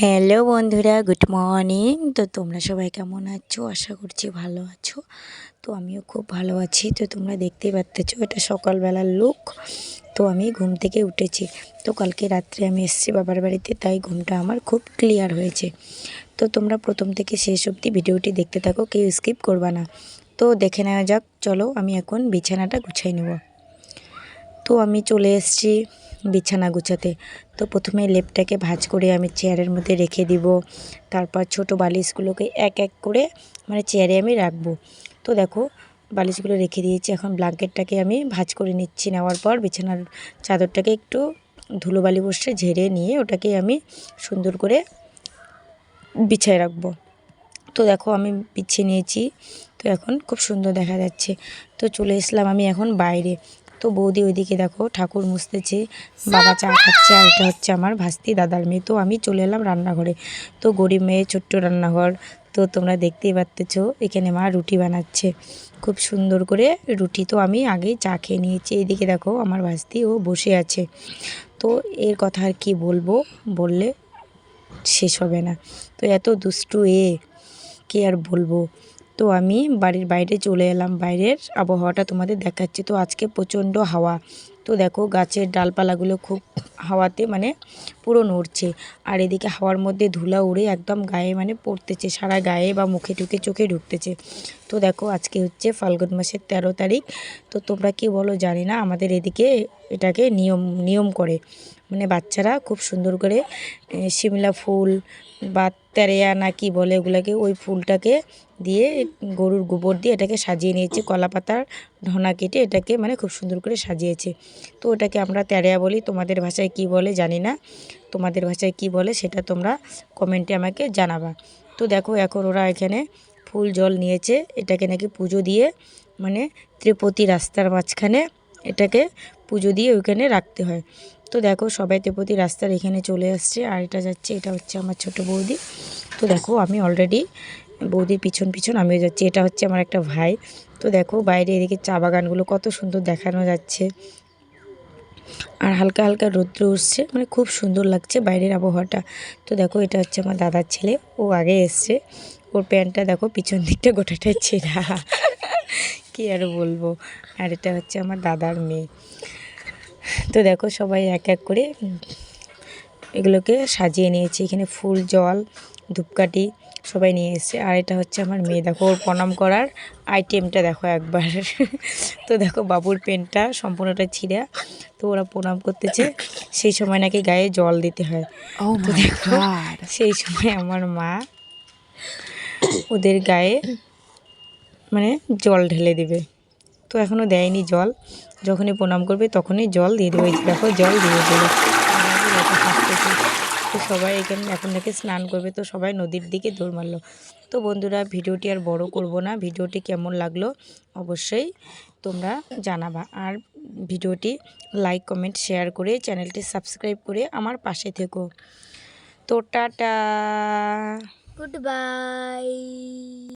Hello বন্ধুরা, good morning. তো তোমরা সবাই কেমন আছো? আশা করছি ভালো আছো। তো আমিও খুব ভালো আছি। তো তোমরা দেখতেই পাচ্ছ, এটা সকালবেলার লুক তো আমি ঘুম থেকে উঠেছি। তো কালকে রাত্রে আমি এসেছি বাবার বাড়িতে, তাই ঘুমটা আমার খুব ক্লিয়ার হয়েছে। তো তোমরা প্রথম থেকে শেষ অবধি ভিডিওটি দেখতে থাকো, কেউ স্কিপ করবা না। তো দেখে নেওয়া যাক, চলো আমি এখন বিছানাটা গুছাই নেব। তো আমি চলে এসেছি। বিছানা গুছাতে। তো প্রথমে লেপটাকে ভাজ করে আমি চেয়ারের মধ্যে রেখে দিব। তারপর ছোট বালিশগুলোকে এক এক করে মানে চেয়ারে আমি রাখব। তো দেখো, বালিশগুলো রেখে দিয়েছি। এখন ব্ল্যাঙ্কেটটাকে আমি ভাজ করে নিচ্ছি। নেওয়ার পর বিছানার চাদরটাকে একটু ধুলোবালি বসে ঝেড়ে নিয়ে ওটাকে আমি সুন্দর করে বিছায় রাখব। তো দেখো, আমি বিছিয়ে নিয়েছি। তো এখন খুব সুন্দর দেখা যাচ্ছে। তো চলে এসলাম আমি এখন বাইরে। তো বৌদি ওইদিকে দেখো, ঠাকুর মুছতেছে, বাবা চা খাচ্ছে, আর এটা হচ্ছে আমার ভাস্তি দাদার মেয়ে। তো আমি চলে এলাম রান্নাঘরে। তো গরিব মেয়ে, ছোট্ট রান্নাঘর। তো তোমরা দেখতেই পাচ্ছ এখানে মা রুটি বানাচ্ছে। খুব সুন্দর করে রুটি তো আমি আগেই চা খেয়ে নিয়েছি। এইদিকে দেখো আমার ভাস্তি, ও বসে আছে। তো এর কথা আর কি বলব? বললে শেষ হবে না। তো এত দুষ্টু এ, কি আর বলব? তো আমি বাড়ির বাইরে চলে এলাম। বাইরের আবহাওয়াটা তোমাদের দেখাচ্ছি। তো আজকে প্রচণ্ড হাওয়া। তো দেখো গাছের ডালপালাগুলো খুব হাওয়াতে মানে পুরো নড়ছে আর এদিকে হাওয়ার মধ্যে ধুলা উড়ে একদম গায়ে মানে পড়তেছে। সারা গায়ে বা মুখে ঢুকে চোখে ঢুকতেছে। তো দেখো আজকে হচ্ছে ফাল্গুন মাসের তেরো তারিখ। তো তোমরা কি বলো জানি না। আমাদের এদিকে এটাকে নিয়ম নিয়ম করে। মানে বাচ্চারা খুব সুন্দর করে শিমলা ফুল বা তেরেয়া না কি বলে ওগুলোকে, ওই ফুলটাকে দিয়ে গরুর গোবর দিয়ে এটাকে সাজিয়ে নিয়েছে, কলা পাতার ঢনা কেটে এটাকে মানে খুব সুন্দর করে সাজিয়েছে। তো ওটাকে আমরা তেরেয়া বলি। তোমাদের ভাষায় কি বলে জানি না। তোমাদের ভাষায় কি বলে সেটা তোমরা কমেন্টে আমাকে জানাবা। তো দেখো এখন ওরা এখানে ফুল জল নিয়েছে। এটাকে নাকি পুজো দিয়ে মানে ত্রিপতি রাস্তার মাঝখানে এটাকে পুজো দিয়ে ওইখানে রাখতে হয়। তো দেখো সবাই তেপতি রাস্তার এখানে চলে আসছে, আর এটা যাচ্ছে, এটা হচ্ছে আমার ছোট বৌদি। তো দেখো আমি অলরেডি বৌদির পিছন পিছন আমিও যাচ্ছি, এটা হচ্ছে আমার একটা ভাই। তো দেখো বাইরে এদিকে চা বাগানগুলো কত সুন্দর দেখানো যাচ্ছে। আর হালকা হালকা রৌদ্র উঠছে মানে খুব সুন্দর লাগছে বাইরের আবহাওয়াটা। তো দেখো এটা হচ্ছে আমার দাদার ছেলে, ও আগে এসছে। ওর প্যান্টটা দেখো পিছন দিকটা গোটাটাই ছেঁড়া। কী আর বলব? আর এটা হচ্ছে আমার দাদার মেয়ে। তো দেখো সবাই এক এক করে এগুলোকে সাজিয়ে নিয়েছে। এখানে ফুল জল ধূপকাঠি সবাই নিয়ে এসছে। আর এটা হচ্ছে আমার মেয়ে। দেখো ওর প্রণাম করার আইটেমটা দেখো একবার। তো দেখো বাবুর পেনটা সম্পূর্ণটা ছিঁড়া তো ওরা প্রণাম করতেছে। সেই সময় নাকি গায়ে জল দিতে হয়। Oh তো দেখো. সেই সময় আমার মা ওদের গায়ে মানে জল ঢেলে দেবে। তো এখনও দেয়নি জল। যখনই প্রণাম করবে তখনই জল দিয়ে দেবে। দেখো জল দিয়ে দেবে। তো সবাই এখানে এখন নাকি স্নান করবে। তো সবাই নদীর দিকে দৌড় মারলো। তো বন্ধুরা, ভিডিওটি আর বড় করব না। ভিডিওটি কেমন লাগল অবশ্যই তোমরা জানাবা। আর ভিডিওটি লাইক কমেন্ট শেয়ার করে চ্যানেলটি সাবস্ক্রাইব করে আমার পাশে থেকো। তো টাটা। Goodbye.